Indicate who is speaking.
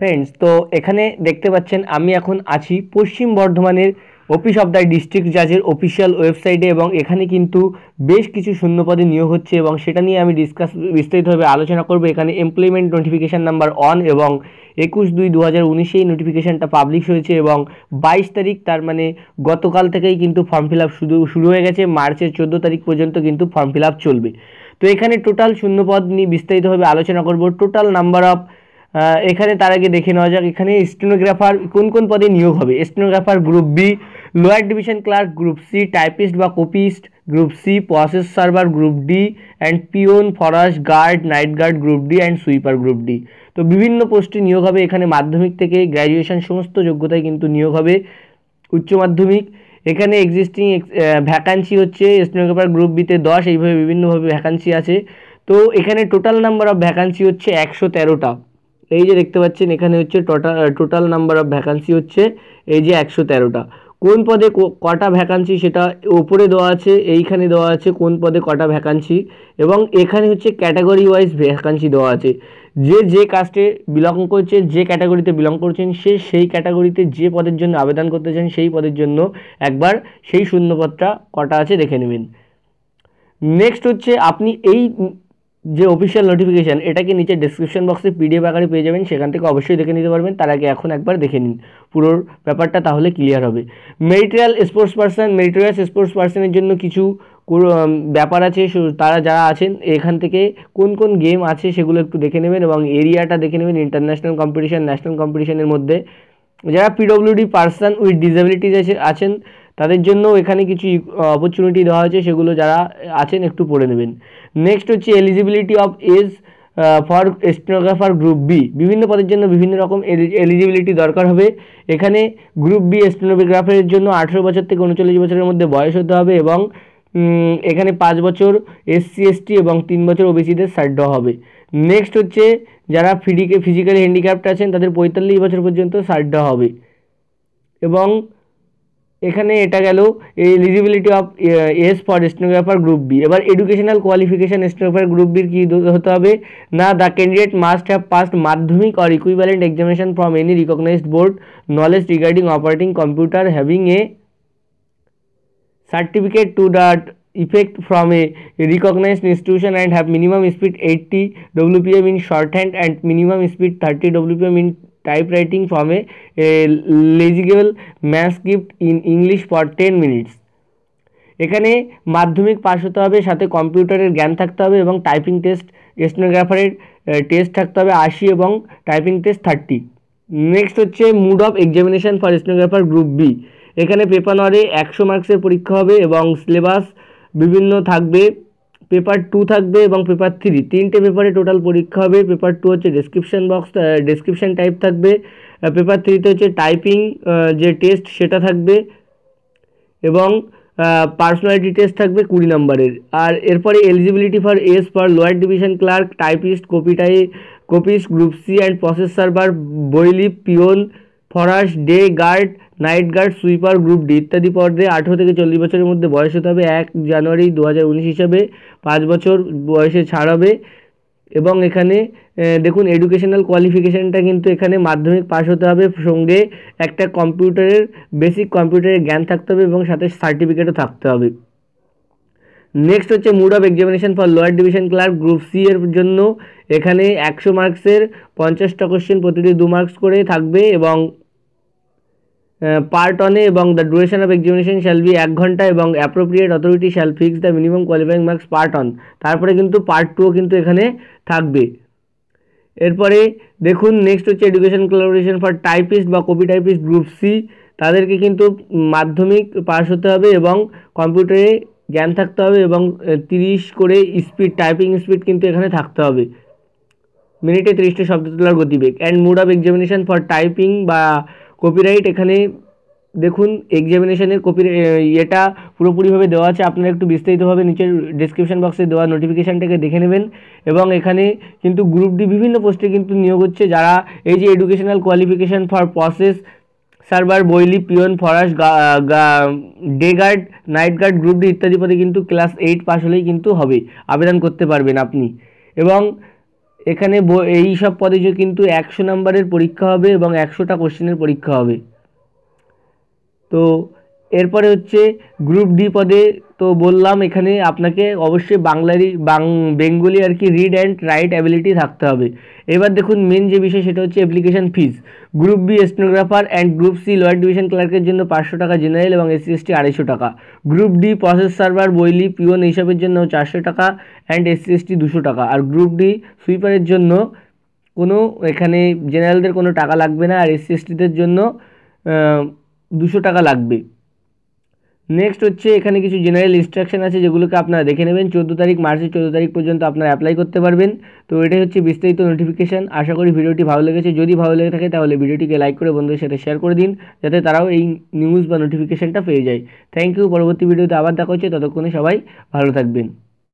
Speaker 1: Friends তো এখানে দেখতে পাচ্ছেন আমি এখন আছি পশ্চিম বর্ধমানের অফিস অফ দ্য ডিস্ট্রিক্ট জাজের অফিসিয়াল ওয়েবসাইটে এবং এখানে কিন্তু বেশ কিছু শূন্যপদে নিয়োগ হচ্ছে এবং সেটা নিয়ে আমি ডিসকাস বিস্তারিতভাবে আলোচনা করব। এখানে এমপ্লয়মেন্ট নোটিফিকেশান নাম্বার অন এবং একুশ দুই দু হাজার উনিশেই নোটিফিকেশানটা পাবলিশ হয়েছে এবং বাইশ তারিখ তার মানে গতকাল থেকেই কিন্তু ফর্ম ফিল আপ শুরু শুরু হয়ে গেছে। মার্চের চোদ্দ তারিখ পর্যন্ত কিন্তু ফর্ম ফিল আপ চলবে। তো এখানে টোটাল শূন্যপদ নিয়ে বিস্তারিতভাবে আলোচনা করব। টোটাল নাম্বার অফ এখানে তার আগে দেখে নেওয়া যাক, এখানে স্টেনোগ্রাফার কোন কোন পদে নিয়োগ হবে? Stenographer group B lower division clerk group C typist বা copyist group C process server group D and peon, Farage, guard, night guard group D and sweeper group D তো বিভিন্ন পোস্টে নিয়োগ হবে, এখানে মাধ্যমিক থেকে গ্র্যাজুয়েশন সমস্ত যোগ্যতায় কিন্তু নিয়োগ হবে উচ্চ মাধ্যমিক। এখানে এক্সিস্টিং ভ্যাকান্সি হচ্ছে, স্টেনোগ্রাফার গ্রুপ বিতে দশ, এইভাবে বিভিন্নভাবে ভ্যাকান্সি আছে। তো এখানে টোটাল নাম্বার অফ ভ্যাকান্সি হচ্ছে একশো তেরোটা। এই যে দেখতে পাচ্ছেন, এখানে হচ্ছে total total number of vacancy হচ্ছে এই যে একশো তেরোটা। কোন পদে কটা ভ্যাকান্সি সেটা ওপরে দেওয়া আছে, এইখানে দেওয়া আছে কোন পদে কটা ভ্যাকান্সি এবং এখানে হচ্ছে ক্যাটাগরি ওয়াইজ ভ্যাকান্সি দেওয়া আছে। যে যে কাস্টে বিলং করছেন, যে ক্যাটাগরিতে বিলং করছেন, সে সেই ক্যাটাগরিতে যে পদের জন্য আবেদন করতে চান, সেই পদের জন্য একবার সেই শূন্যপদটা কটা আছে দেখে নেবেন। নেক্সট হচ্ছে আপনি এই যে অফিসিয়াল নোটিফিকেশান এটাকে নিচে ডিসক্রিপশন বক্সে পিডিএফ আকারে পেয়ে যাবেন, সেখান থেকে অবশ্যই দেখে নিতে পারবেন। তার আগে এখন একবার দেখে নিন। পুরো ব্যাপারটা তাহলে ক্লিয়ার হবে। Meritorial sports person meritorial sports পার্সনের জন্য কিছু ব্যাপার আছে। তারা যারা আছেন, এখান থেকে কোন কোন গেম আছে সেগুলো একটু দেখে নেবেন এবং এরিয়াটা দেখে নেবেন। ইন্টারন্যাশনাল কম্পিটিশান ন্যাশনাল কম্পিটিশানের মধ্যে। যারা পিডব্লিউডি পার্সন উইথ ডিসেবিলিটিস আছেন তাদের জন্য এখানে কিছু অপরচুনিটি দেওয়া হয়েছে, সেগুলো যারা আছেন একটু পড়ে নেবেন। নেক্সট হচ্ছে eligibility of age for stenographer group B বিভিন্ন পদের জন্য বিভিন্ন রকম এলিজিবিলিটি দরকার হবে। এখানে গ্রুপ বি স্টেনোগ্রাফারের জন্য আঠেরো বছর থেকে উনচল্লিশ বছরের মধ্যে বয়স হতে হবে এবং এখানে পাঁচ বছর এসসি এসটি এবং তিন বছর ওবিসিদের সাইড হবে। নেক্সট হচ্ছে যারা ফিজিকে ফিজিক্যালি হ্যান্ডিক্যাপ্ট আছেন, তাদের পঁয়তাল্লিশ বছর পর্যন্ত সাইড হবে। এবং এখানে এটা গেল eligibility of age for stenographer group B এবার এডুকেশনাল কোয়ালিফিকেশান স্টেনোগ্রাফার গ্রুপ বির কী হতে হবে? না the candidate must have passed Madhyamik or equivalent examination from any recognized board knowledge regarding operating computer having a certificate to that effect from a recognized institution and have minimum speed 80 wpm in shorthand and minimum speed 30 wpm in typewriting from legible manuscript in English for ten minutes এখানে Madhyamik pass হতে হবে, সাথে কম্পিউটারের জ্ঞান থাকতে হবে এবং typing test স্টেনোগ্রাফারের test থাকতে হবে আশি এবং টাইপিং টেস্ট থার্টি নেক্সট হচ্ছে mode of examination for stenographer group B এখানে পেপার নরে একশো মার্কসের পরীক্ষা হবে এবং সিলেবাস বিভিন্ন থাকবে। পেপার টু থাকবে এবং পেপার থ্রি। তিনটে পেপারে টোটাল পরীক্ষা হবে। পেপার টু হচ্ছে ডেসক্রিপশান বক্স ডেসক্রিপশান টাইপ থাকবে। পেপার থ্রিতে হচ্ছে টাইপিং যে টেস্ট সেটা থাকবে। এবং পার্সোনালিটি টেস্ট থাকবে কুড়ি নম্বরের। আর এরপরে eligibility for age for lower division clerk typist কপিটাই copyist group C and process server বৈলি peon, Farage, day, guard night guard, sweeper, group D ইত্যাদি পদে আঠেরো থেকে চল্লিশ বছরের মধ্যে বয়স হতে হবে এক জানুয়ারি দু হাজার উনিশ হিসাবে। পাঁচ বছর বয়সে ছাড় হবে। এবং এখানে দেখুন এডুকেশনাল কোয়ালিফিকেশানটা কিন্তু এখানে মাধ্যমিক পাস হতে হবে। সঙ্গে একটা কম্পিউটারের বেসিক কম্পিউটারের জ্ঞান থাকতে হবে এবং সাথে সার্টিফিকেটও থাকতে হবে। নেক্সট হচ্ছে mode of examination for lower division clerk group C এর জন্য। এখানে একশো মার্কসের পঞ্চাশটা কোশ্চেন প্রতিটি দু মার্কস করে থাকবে এবং পার্ট অনে এবং the duration of examination shall be এক ঘণ্টা এবং appropriate authority shall fix the minimum qualifying marks part one তারপরে কিন্তু পার্ট টুও কিন্তু এখানে থাকবে। এরপরে দেখুন নেক্সট হচ্ছে এডুকেশন কোলাবোরেশন ফর টাইপিস্ট বা কপি টাইপিস্ট গ্রুপ সি তাদেরকে কিন্তু মাধ্যমিক পাস হতে হবে এবং কম্পিউটারে জ্ঞান থাকতে হবে এবং তিরিশ করে স্পিড টাইপিং স্পিড কিন্তু এখানে থাকতে হবে। মিনিটে তিরিশটা শব্দ তোলার গতিবেগ। And mode of examination for typing বা কপিরাইট এখানে দেখুন এক্সামিনেশনের কপি এটা পুরোপুরিভাবে দেওয়া আছে। আপনারা একটু বিস্তারিতভাবে নিচের ডিসক্রিপশন বক্সে দেওয়া নোটিফিকেশানটাকে দেখে নেবেন। এবং এখানে কিন্তু গ্রুপ ডি বিভিন্ন পোস্টে কিন্তু নিয়োগ হচ্ছে। যারা এই যে educational qualification for process server বইলি peon Farage day guard night guard group D ইত্যাদি পদে কিন্তু ক্লাস এইট পাস হলেই কিন্তু হবে। আবেদন করতে পারবেন আপনি। এবং এখানে এই সব পদে যে কিন্তু একশো নাম্বারের পরীক্ষা হবে এবং একশোটা কোশ্চেনের পরীক্ষা হবে। তো এরপরে হচ্ছে গ্রুপ ডি পদে তো বললাম এখানে আপনাকে অবশ্যই বাংলারই, বাং, বেঙ্গলি আর কি রিড অ্যান্ড রাইট অ্যাবিলিটি থাকতে হবে। এবার দেখুন মেন যে বিষয় সেটা হচ্ছে application fees group B stenographer and group C lower division ক্লার্কের জন্য পাঁচশো টাকা জেনারেল এবং এসসি এসটি আড়াইশো টাকা। গ্রুপ ডি প্রসেস সার্ভার বইলি, পিওন এইসবের জন্য চারশো টাকা অ্যান্ড এসসি এসটি দুশো টাকা। আর গ্রুপ ডি সুইপারের জন্য কোনো এখানে জেনারেলদের কোনো টাকা লাগবে না। আর এসসি এসটিদের জন্য দুশো টাকা লাগবে। নেক্সট হচ্ছে এখানে কিছু জেনারেল ইনস্ট্রাকশন আছে যেগুলোকে আপনারা দেখে নেবেন। চোদ্দ তারিখ, মার্চের চোদ্দ তারিখ পর্যন্ত আপনারা অ্যাপ্লাই করতে পারবেন। তো এটাই হচ্ছে বিস্তারিত নোটিফিকেশান আশা করি ভিডিওটি ভালো লেগেছে। যদি ভালো লেগে থাকে তাহলে ভিডিওটিকে লাইক করে বন্ধুদের সাথে শেয়ার করে দিন, যাতে তারাও এই নিউজ বা নোটিফিকেশানটা পেয়ে যায়। থ্যাংক ইউ পরবর্তী ভিডিওতে আবার দেখা হচ্ছে। ততক্ষণে সবাই ভালো থাকবেন।